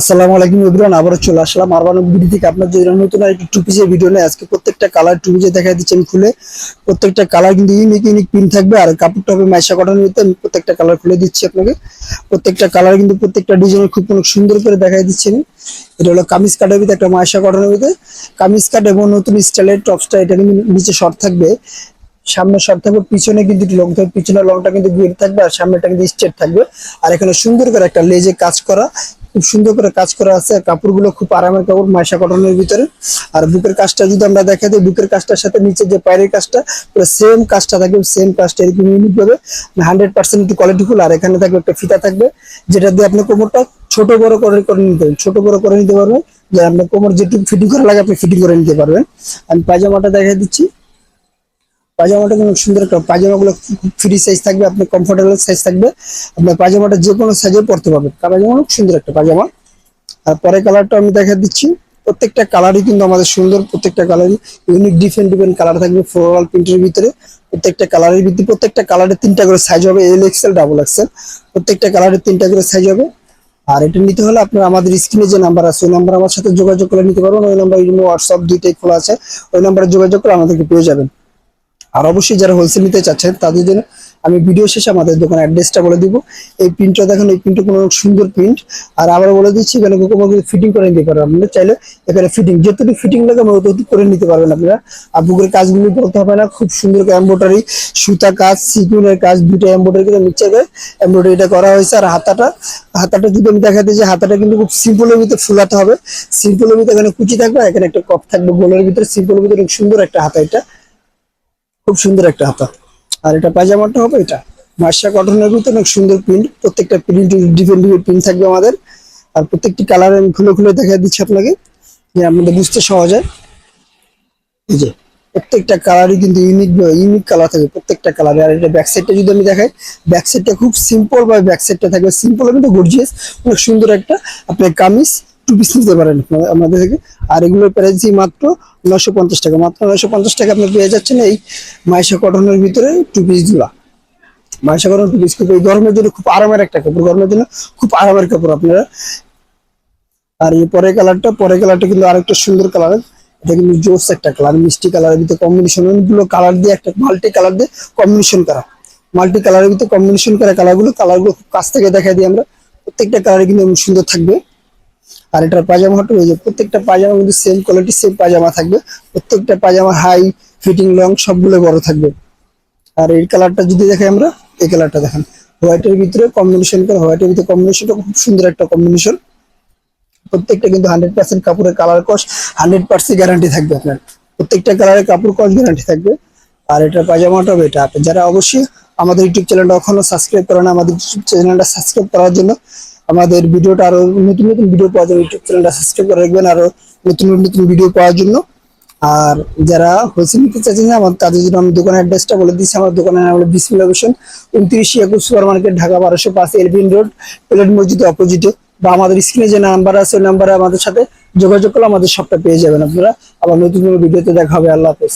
আসসালামু আলাইকুম এভরিওয়ান, আবারও চলে আসলাম আরবান ভিডিও থেকে। আপনার যদি নতুন একটি টু পিসের ভিডিও নেই আজকে প্রত্যেকটা কালার টু পিসে দেখা দিচ্ছি আমি খুলে, প্রত্যেকটা কালার কিন্তু ইউনিক ইউনিক প্রিন্ট থাকবে আর কাপড়টা হবে মাইশা কটন নিতে আমি প্রত্যেকটা কালার খুলে দিচ্ছি আপনাকে। প্রত্যেকটা কালার কিন্তু প্রত্যেকটা ডিজাইন খুব অনেক সুন্দর করে দেখাই দিচ্ছি আমি। এটা হলো কামিজ কাটের ভিতরে একটা মাইশা কটনের ভিতরে কামিজ কাট এবং নতুন স্টাইলের টপসটা এটা কিন্তু নিচে শর্ট থাকবে। সামনে শর্ট থাকবে, পিছনে কিন্তু লং থাকবে, পিছনে লংটা কিন্তু গিয়ে থাকবে আর সামনেটা কিন্তু স্ট্রেট থাকবে। আর এখানে সুন্দর করে একটা লেজে কাজ করা খুব সুন্দর করে কাজ করা আছে। কাপড়গুলো খুব আরামের কাপড় মাইশা কটনের ভিতরে। আর বুকের কাজটা যদি আমরা দেখা দিই, বুকের কাজটার সাথে নিচে যে পায়ের কাজটা, পুরো সেম কাজটা থাকবে সেম কাজটা এরকম ইউনিক ভাবে হান্ড্রেড পার্সেন্ট কোয়ালিটি ফুল আর এখানে থাকবে একটা ফিতা থাকবে, যেটা দিয়ে আপনি কোমরটা ছোট বড় করে করে নিতে পারবেন। ছোট বড় করে নিতে পারবেন, যে আপনার কোমর যেটুকু ফিটিং করা লাগে, আপনি ফিটিং করে নিতে পারবেন। আমি পায়জামাটা দেখাই দিচ্ছি। পায়জামাটা কিন্তু সুন্দর একটা পায়জামাগুলো ফ্রি সাইজ থাকবে, আপনি কমফোর্টেবল সাইজ থাকবে। আপনার পায়জামাটা যে কোনো সাইজে পরতে পারবেন। পায়জামা খুব সুন্দর একটা পায়জামা। আর পরে কালারটা আমি দেখা দিচ্ছি। প্রত্যেকটা কালারই কিন্তু আমাদের সুন্দর, প্রত্যেকটা কালারই ইউনিক ডিফারেন্ট ডিফারেন্ট কালার থাকবে ফ্লোরাল প্রিন্টের ভিতরে। প্রত্যেকটা কালারের ভিত্তি প্রত্যেকটা কালারের তিনটা করে সাইজ হবে এল এক্সেল ডাবল এক্সেল প্রত্যেকটা কালারের তিনটা করে সাইজ হবে। আর এটা নিতে হলে আপনার আমাদের স্ক্রিনে যে নাম্বার আছে, ওই নাম্বার আমার সাথে যোগাযোগ করে নিতে পারবেন। ওই নাম্বার হোয়াটসঅ্যাপ দুইটাই খোলা আছে। ওই নাম্বারে যোগাযোগ করে আমাদেরকে পেয়ে যাবেন। আর অবশ্যই যারা হোলসেল নিতে চাচ্ছেন, তাদের জন্য আমি ভিডিও শেষে আমাদের দোকানের অ্যাড্রেসটা বলে দিব। এই প্রিন্টটা দেখেন, এই প্রিন্টটা কোনো সুন্দর প্রিন্ট আর আবার বলে দিচ্ছি, এখানে কোনো ফিটিং করে নিতে পারবেন আপনারা চাইলে এখানে ফিটিং যেটুকু ফিটিং লাগে আমরা অতটুকু করে নিতে পারবেন আপনারা। আর বুকের কাজগুলো বলতে হবে না, খুব সুন্দর এম্ব্রয়ডারি সুতা কাজ সিকুনের কাজ দুটো এম্ব্রয়ডারি করে নিচে এম্ব্রয়ডারিটা করা হয়েছে, আর হাতাটা হাতাটা যদি আমি দেখাতে যে হাতাটা কিন্তু খুব সিম্পলের ভিতরে ফুলাতে হবে। সিম্পলের ভিতরে এখানে কুচি থাকবে এখানে একটা কপ থাকবে। গোলের ভিতরে সিম্পলের ভিতরে সুন্দর একটা হাতা এটা। খুব সুন্দর একটা হাতা। আর এটা পায়জামাটা হবে এটা। মার্শা কটনের ভিতরে অনেক সুন্দর প্রিন্ট প্রত্যেকটা প্রিন্ট ডিফারেন্ট ডিফারেন্ট প্রিন্ট থাকবে আমাদের। আর প্রত্যেকটি কালার আমি খুলে খুলে দেখা দিচ্ছি আপনাকে, যে আপনাদের বুঝতে সহজ হয়। এই যে, প্রত্যেকটা কালারই কিন্তু ইউনিক ইউনিক কালার থাকে প্রত্যেকটা কালারে আর এটা ব্যাক সাইডটা যদি আমি দেখাই ব্যাক সাইডটা খুব সিম্পল বা ব্যাক সাইডটা থাকবে। সিম্পল কিন্তু গর্জিয়াস অনেক সুন্দর একটা। আপনার কামিজ টু পিস নিতে পারেন আমাদের থেকে। আর এগুলোর প্রাইস মাত্র নশো পঞ্চাশ টাকা। মাত্র নশো পঞ্চাশ টাকা আপনি পেয়ে যাচ্ছেন এই মাইশা কটনের ভিতরে টু পিসগুলা মাইশা কটন টু পিস এই গরমের জন্য খুব আরামের একটা কাপড়। গরমের জন্য খুব আরামের কাপড় আপনারা। আর এই পরের কালারটা পরের কালারটা কিন্তু আরেকটা সুন্দর কালার। এটা কিন্তু জোস একটা কালার, মিষ্টি কালারের ভিতরে কম্বিনেশন অনেকগুলো কালার দিয়ে একটা মাল্টি কালার দিয়ে কম্বিনেশন করা। মাল্টি কালারের ভিতরে কম্বিনেশন করা কালারগুলো কালারগুলো খুব কাছ থেকে দেখাই দিই আমরা। প্রত্যেকটা কালার কিন্তু সুন্দর থাকবে। আর এটার পাজামাটা ওই যে প্রত্যেকটা পাজামা কিন্তু সেম কোয়ালিটি সেম পাজামা থাকবে। প্রত্যেকটা পাজামা হাই ফিটিং লং সবগুলো বড় থাকবে। আর এই কালারটা যদি দেখে আমরা, এই কালারটা দেখেন। হোয়াইটের ভিতরে কম্বিনেশন করে হোয়াইটের ভিতরে কম্বিনেশনটা খুব সুন্দর একটা কম্বিনেশন প্রত্যেকটা কিন্তু হান্ড্রেড পার্সেন্ট কাপড়ের কালার কস হান্ড্রেড পার্সেন্ট গ্যারান্টি থাকবে আপনার। প্রত্যেকটা কালারের কাপড় কস গ্যারান্টি থাকবে। আর এটা পাজামাটা হবে এটা যারা অবশ্যই আমাদের ইউটিউব চ্যানেলটা এখনও সাবস্ক্রাইব করেন আমাদের ইউটিউব চ্যানেলটা সাবস্ক্রাইব করার জন্য আমাদের ভিডিওটা আরও নতুন নতুন ভিডিও পাওয়ার জন্য ইউটিউব চ্যানেলটা সাবস্ক্রাইব করে রাখবেন, আরও নতুন নতুন ভিডিও পাওয়ার জন্য। আর যারা হোলসেল নিতে চাচ্ছেন, আমার তাদের জন্য আমি দোকানের অ্যাড্রেসটা বলে দিচ্ছি। আমার দোকানের নাম হলো বিসমিল লোকেশন উনত্রিশ একুশ সুপার মার্কেট, ঢাকা বারোশো পাঁচ, এলভিন রোড, প্লেট মসজিদ অপোজিটে বা আমাদের স্ক্রিনে যে নাম্বার আছে, ওই নাম্বারে আমাদের সাথে যোগাযোগ করলে আমাদের সবটা পেয়ে যাবেন আপনারা। আবার নতুন কোনো ভিডিওতে দেখা হবে, আল্লাহ হাফেজ।